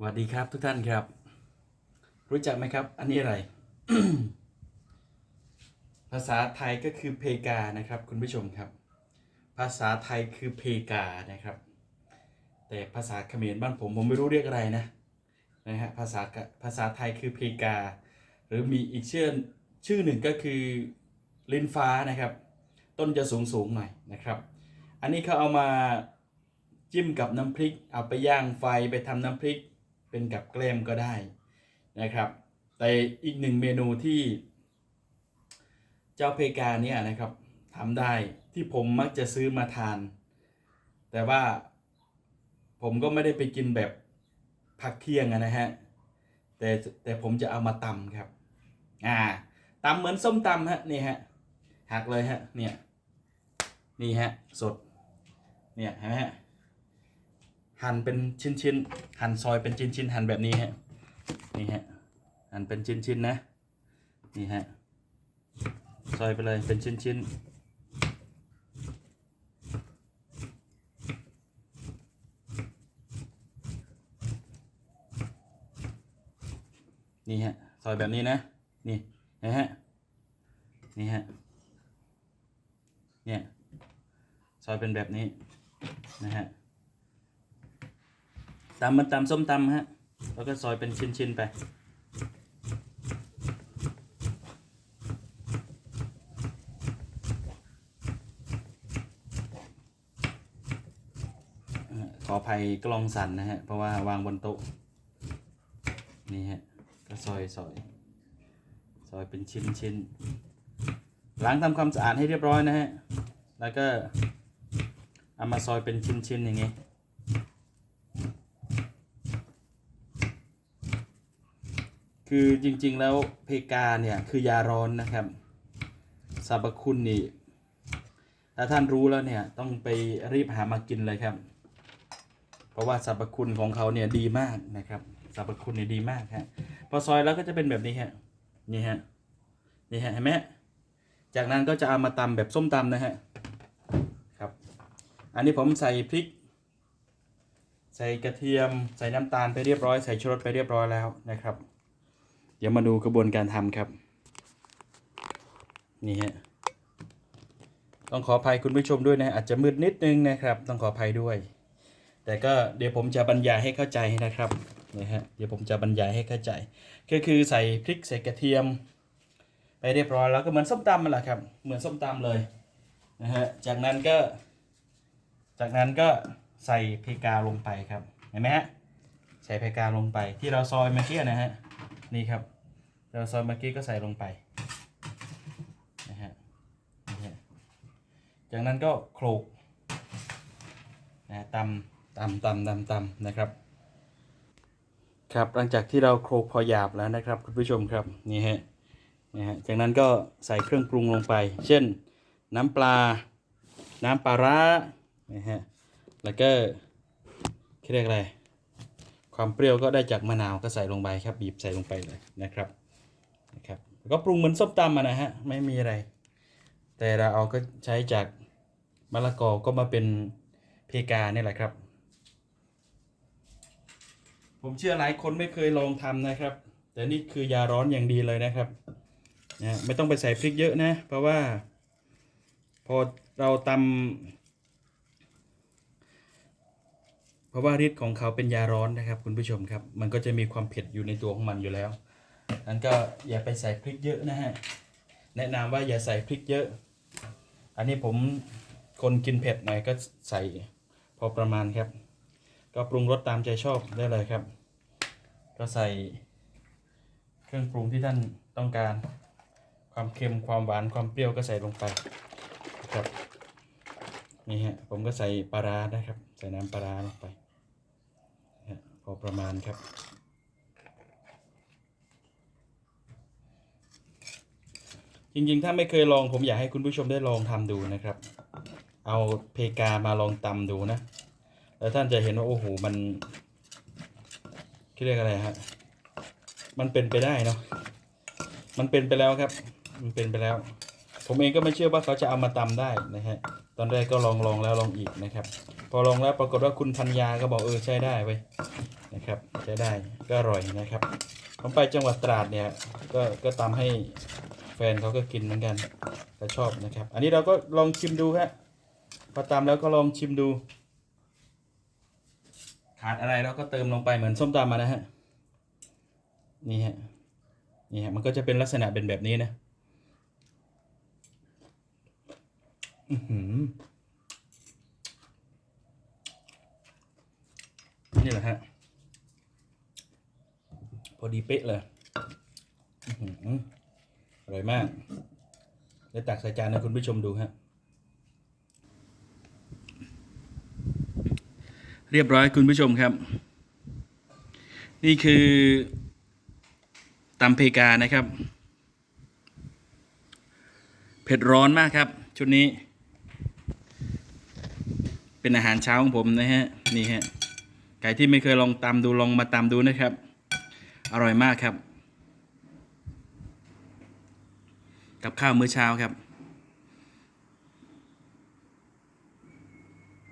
สวัสดีครับทุกท่านครับ รู้จักไหมครับ อันนี้อะไร ภาษาไทยก็คือเพกานะครับ คุณผู้ชมครับ ภาษาไทยคือเพกานะครับ แต่ภาษาเขมรบ้านผมผมไม่รู้เรียกอะไรนะนะฮะภาษาภาษาไทยคือเพกา หรือมีอีกชื่อชื่อหนึ่งก็คือลินฟ้านะครับ ต้นจะสูงสูงหน่อยนะครับ อันนี้เขาเอามาจิ้มกับน้ำพริก เอาไปย่างไฟไปทำน้ำพริก เป็นกับแกล้มก็ได้นะครับ แต่อีกหนึ่งเมนูที่เจ้าเพกาเนี่ยนะครับทำได้ที่ผมมักจะซื้อมาทาน แต่ว่าผมก็ไม่ได้ไปกินแบบพักเที่ยงนะฮะแต่แต่ผมจะเอามาตำครับอ่าตำเหมือนส้มตำฮะนี่ฮะหักเลยฮะเนี่ยนี่ฮะสดเนี่ยเห็นไหมฮะ หั่นเป็นชิ้นๆหั่นซอยเป็นชิ้นๆหั่นแบบนี้ฮะนี่ฮะหั่นเป็นชิ้นๆนนะนี่ฮะซอยไปเลยเป็นชิ้นๆนี่ฮะซอยแบบนี้นะนี่นะฮะนี่ฮะเนี่ยซอยเป็นแบบนี้นะฮะ ตำมันตำส้มตำฮะ แล้วก็ซอยเป็นชิ้นๆไป ขออภัยกลองสั่นนะฮะ เพราะว่าวางบนโต๊ะ นี่ฮะ ก็ซอยซอยซอยเป็นชิ้นชิ้นๆล้างทำความสะอาดให้เรียบร้อยนะฮะ แล้วก็เอามาซอยเป็นชิ้นชิ้นๆอย่างงี้ คือจริงๆแล้วเพกาเนี่ยคือยาร้อนนะครับสรรพคุณนี่ถ้าท่านรู้แล้วเนี่ยต้องไปรีบหามากินเลยครับ เพราะว่าสรรพคุณของเขาเนี่ยดีมากนะครับสรรพคุณเนี่ยดีมากฮะพอซอยแล้วก็จะเป็นแบบนี้ฮะนี่ฮะนี่ฮะเห็นไหมจากนั้นก็จะเอามาตำแบบส้มตำนะฮะครับ อันนี้ผมใส่พริก ใส่กระเทียม ใส่น้ำตาลไปเรียบร้อย ใส่ชูรสไปเรียบร้อยแล้วนะครับ เดี๋ยวมาดูกระบวนการทำครับ นี่ฮะต้องขออภัยคุณผู้ชมด้วยนะอาจจะมืดนิดนึงนะครับ ต้องขออภัยด้วย แต่ก็เดี๋ยวผมจะบรรยายให้เข้าใจนะครับนะฮะเดี๋ยวผมจะบรรยายให้เข้าใจ ก็คือใส่พริกใส่กระเทียม ไปเรียบร้อยแล้วก็เหมือนส้มตำมันแหละครับ เหมือนส้มตำเลยนะฮะจากนั้นก็ จากนั้นก็ใส่เพกาลงไปครับเห็นไหมฮะใส่เพกาลงไปที่เราซอยเมื่อกี้นะฮะ นี่ครับเราซอยเมื่อกี้ก็ใส่ลงไปนะฮะนี่ฮะจากนั้นก็โขลกนะตำตำตำตำตำนะครับครับหลังจากที่เราโขลกพอหยาบแล้วนะครับคุณผู้ชมครับนี่ฮะนะฮะจากนั้นก็ใส่เครื่องปรุงลงไป เช่น น้ำปลา น้ำปลาร้านะฮะแล้วก็เรียกอะไร ความเปรี้ยวก็ได้จากมะนาวก็ใส่ลงไปครับบีบใส่ลงไปเลยนะครับนะครับก็ปรุงเหมือนส้มตำอะนะฮะไม่มีอะไร แต่เราเอาก็ใช้จากมะละกอก็มาเป็นเพกาเนี่ยแหละครับ ผมเชื่อหลายคนไม่เคยลองทำนะครับ แต่นี่คือยาร้อนอย่างดีเลยนะครับนะไม่ต้องไปใส่พริกเยอะนะ เพราะว่า พอเราตำ เพ ราะว่าฤทธิ์ของเขาเป็นยาร้อนนะครับ คุณผู้ชมครับ มันก็จะมีความเผ็ดอยู่ในตัวของมันอยู่แล้วนั้นก็อย่าไปใส่พริกเยอะนะฮะแนะนำว่าอย่าใส่พริกเยอะ อันนี้ผมคนกินเผ็ดหน่อยก็ใส่พอประมาณครับ ก็ปรุงรสตามใจชอบได้เลยครับ ก็ใส่เครื่องปรุงที่ท่านต้องการ ความเค็มความหวานความเปรี้ยวก็ใส่ลงไปครับนี่ฮะผมก็ใส่ปลาร้านะครับ ใส่น้ำปลาร้าลงไป อประมาณครับ จริงๆ ถ้าไม่เคยลองผมอยากให้คุณผู้ชมได้ลองทำดูนะครับ เอาเพกามาลองตำดูนะ แล้วท่านจะเห็นว่าโอ้โหมันเรียกอะไรฮะมันเป็นไปได้เนาะมันเป็นไปแล้วครับ มันเป็นไปแล้ว ผมเองก็ไม่เชื่อว่าเขาจะเอามาตำได้นะฮะตอนแรกก็ลองลองแล้วลองอีกนะครับ พอลองแล้วปรากฏว่าคุณพัญญาก็บอกเออใช้ได้ไว้นะครับใช้ได้ก็อร่อยนะครับผมไปจังหวัดตราดเนี่ยก็ก็ตามให้แฟนเขาก็กินเหมือนกันก็ชอบนะครับ อันนี้เราก็ลองชิมดูฮะพอตามแล้วก็ลองชิมดู ขาดอะไรเราก็เติมลงไปเหมือนส้มตำมานะฮะนี่ฮะนี่ฮะมันก็จะเป็นลักษณะเป็นแบบนี้นะ อือหือนี่แหละฮะ พอดีเป๊ะเลยอื้อหืออร่อยมากเดี๋ยวตักใส่จานให้คุณผู้ชมดูฮะ เรียบร้อยคุณผู้ชมครับ นี่คือตำเพกานะครับ เผ็ดร้อนมากครับ ชุดนี้ เป็นอาหารเช้าของผมนะฮะนี่ฮะไก่ที่ไม่เคยลองตำดูลองมาตำดูนะครับ อร่อยมากครับ กับข้าวมื้อเช้าครับ